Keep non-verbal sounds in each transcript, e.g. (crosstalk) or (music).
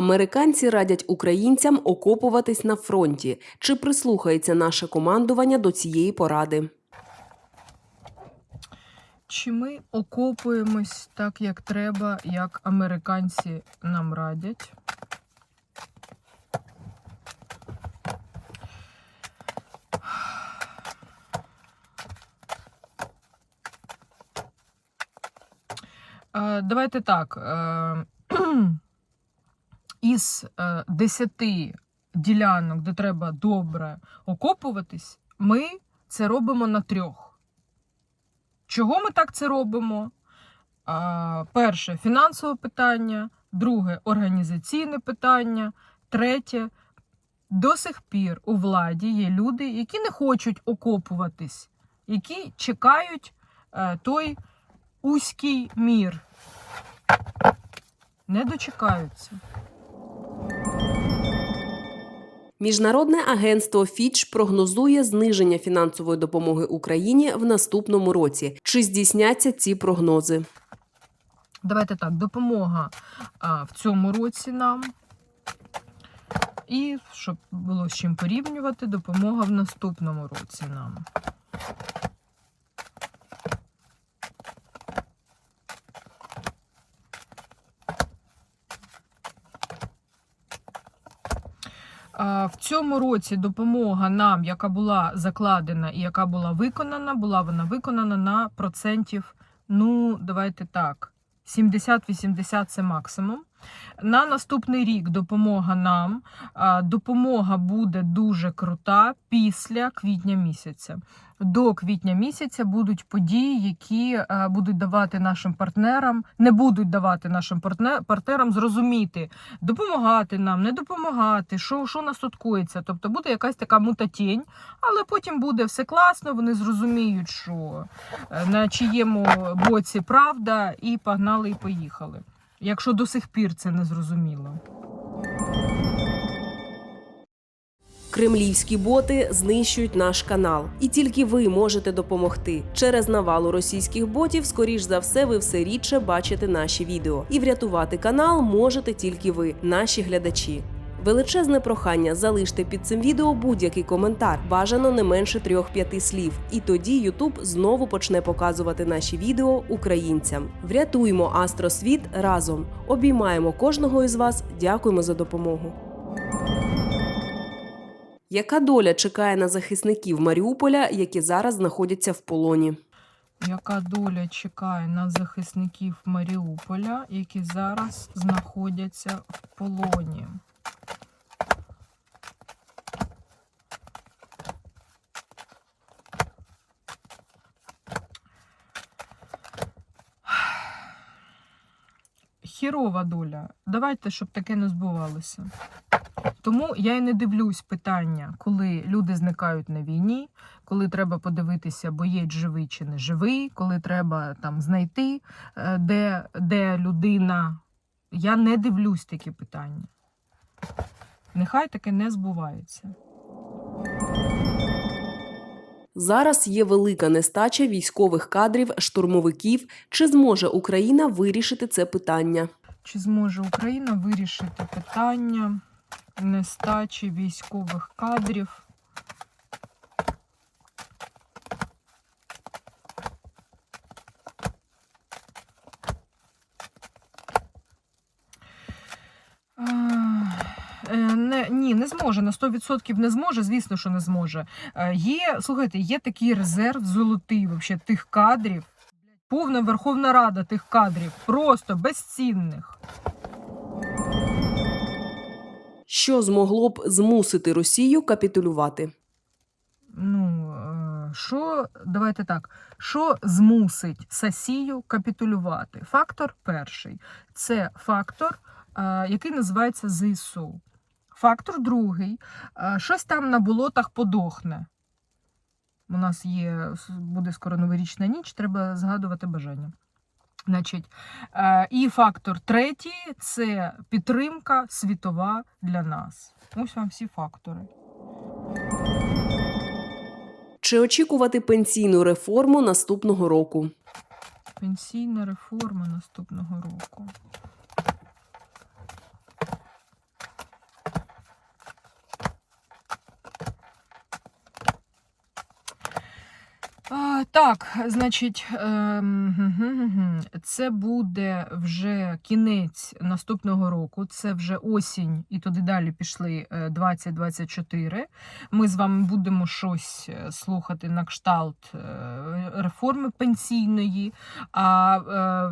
Американці радять українцям окопуватись на фронті. Чи прислухається наше командування до цієї поради? Чи ми окопуємось так, як треба, як американці нам радять? Е, Давайте так. (clears throat) е, Із е, 10 ділянок, де треба добре окопуватись, ми це робимо на трьох. Чого ми так це робимо? Перше фінансове питання, друге організаційне питання, третє. До сих пір у владі є люди, які не хочуть окопуватись, які чекають е, той узький мір. Не дочекаються. Міжнародне агентство Фіч прогнозує зниження фінансової допомоги Україні в наступному році. Чи здійсняться ці прогнози? Давайте так, допомога а, в цьому році нам. І щоб було з чим порівнювати, допомога в наступному році нам. В цьому році допомога нам, яка була закладена і яка була виконана, була вона виконана на процентів, ну, давайте так, 70-80 це максимум. На наступний рік допомога нам. Допомога буде дуже крута після квітня місяця. До квітня місяця будуть події, які будуть давати нашим партнерам, не будуть давати нашим партнерам зрозуміти, допомагати нам, не допомагати, що, що нас тут коїться. Тобто буде якась така мутатінь, але потім буде все класно, вони зрозуміють, що е, на чиєму боці правда, і погнали і поїхали. Якщо до сих пір це не зрозуміло. Кремлівські боти знищують наш канал, і тільки ви можете допомогти. Через навалу російських ботів, скоріш за все, ви все рідше бачите наші відео. І врятувати канал можете тільки ви, наші глядачі. Величезне прохання залиште під цим відео будь-який коментар, бажано не менше 3-5 слів. І тоді Ютуб знову почне показувати наші відео українцям. Врятуємо Астросвіт разом. Обіймаємо кожного із вас. Дякуємо за допомогу. Яка доля чекає на захисників Маріуполя, які зараз знаходяться в полоні? Яка доля чекає на захисників Маріуполя, які зараз знаходяться в полоні? Хірова доля. Давайте, щоб таке не збувалося. Тому я і не дивлюсь питання, коли люди зникають на війні, коли треба подивитися, боєць живий чи не живий, коли треба там знайти, е, де, де людина. Я не дивлюсь такі питання. Нехай таке не збувається. Зараз є велика нестача військових кадрів, штурмовиків. Чи зможе Україна вирішити це питання? Чи зможе Україна вирішити питання нестачі військових кадрів? Не, ні, не зможе. На 100% не зможе, звісно, що не зможе. Е, Є, слухайте, є такий резерв золотий вообще, тих кадрів. Повна Верховна Рада тих кадрів, просто безцінних. Що змогло б змусити Росію капітулювати? Ну, е, що, давайте так, що змусить Сасію капітулювати? Фактор перший це фактор, е, який називається ЗСУ. Фактор другий, е, щось там на болотах подохне. У нас є, буде скоро новорічна ніч, треба згадувати бажання. Значить, е, і фактор третій це підтримка світова для нас. Ось вам всі фактори. Чи очікувати пенсійну реформу наступного року? Пенсійна реформа наступного року. Так, значить, ем, це буде вже кінець наступного року, це вже осінь, і туди далі пішли е, 2024. Ми з вами будемо щось е, слухати на кшталт е, реформи пенсійної. А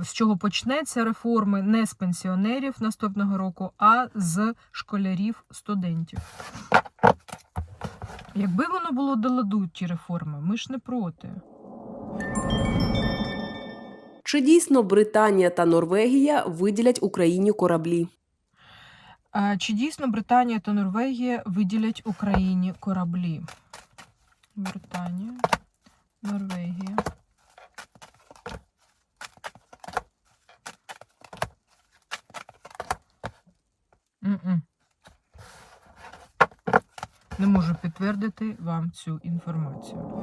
е, з чого почнеться реформи не з пенсіонерів наступного року, а з школярів студентів. Якби воно було до ладу, ті реформи, ми ж не проти. Чи дійсно Британія та Норвегія виділять Україні кораблі? Чи дійсно Британія та Норвегія виділять Україні кораблі? Британія, Норвегія. М-м. Не можу підтвердити вам цю інформацію.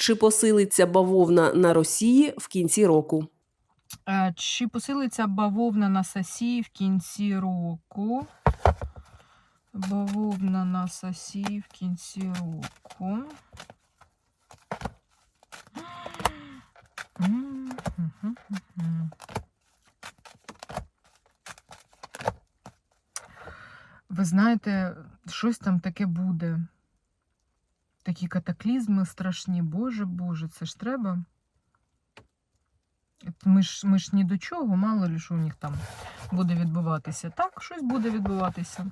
Чи посилиться бавовна на Росії в кінці року? Е, Чи посилиться бавовна на сасі в кінці року? Бавовна на сасі в кінці року. Ви знаєте, щось там таке буде. Такі катаклізми страшні. Боже, Боже, це ж треба. Ми ж, ми ж ні до чого, мало ли що у них там буде відбуватися. Так, щось буде відбуватися.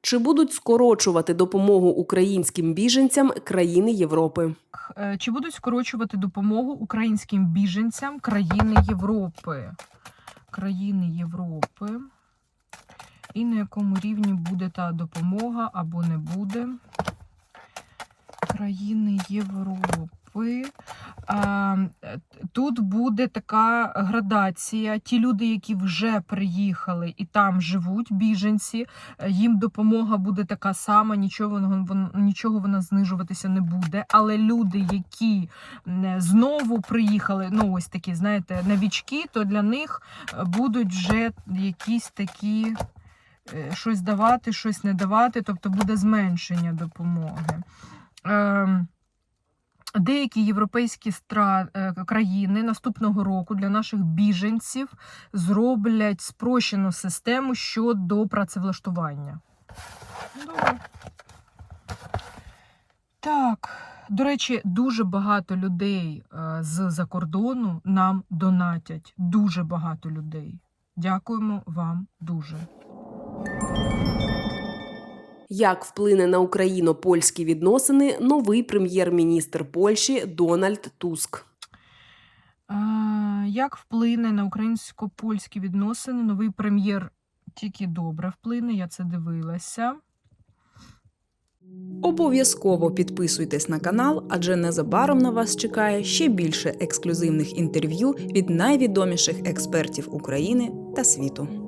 Чи будуть скорочувати допомогу українським біженцям країни Європи? Е, Чи будуть скорочувати допомогу українським біженцям країни Європи? Країни Європи. І на якому рівні буде та допомога або не буде? Країни Європи. Тут буде така градація. Ті люди, які вже приїхали і там живуть, біженці, їм допомога буде така сама, нічого нічого вона знижуватися не буде. Але люди, які знову приїхали, ну ось такі, знаєте, новічки, то для них будуть вже якісь такі щось давати, щось не давати, тобто буде зменшення допомоги. Ем, Деякі європейські стра... е, країни наступного року для наших біженців зроблять спрощену систему щодо працевлаштування. Добре. Так, до речі, дуже багато людей е, з-за кордону нам донатять. Дуже багато людей. Дякуємо вам дуже. Як вплине на україно-польські відносини новий прем'єр-міністр Польщі Дональд Туск? Як вплине на українсько-польські відносини новий прем'єр? Тільки добре вплине, я це дивилася. Обов'язково підписуйтесь на канал, адже незабаром на вас чекає ще більше ексклюзивних інтерв'ю від найвідоміших експертів України та світу.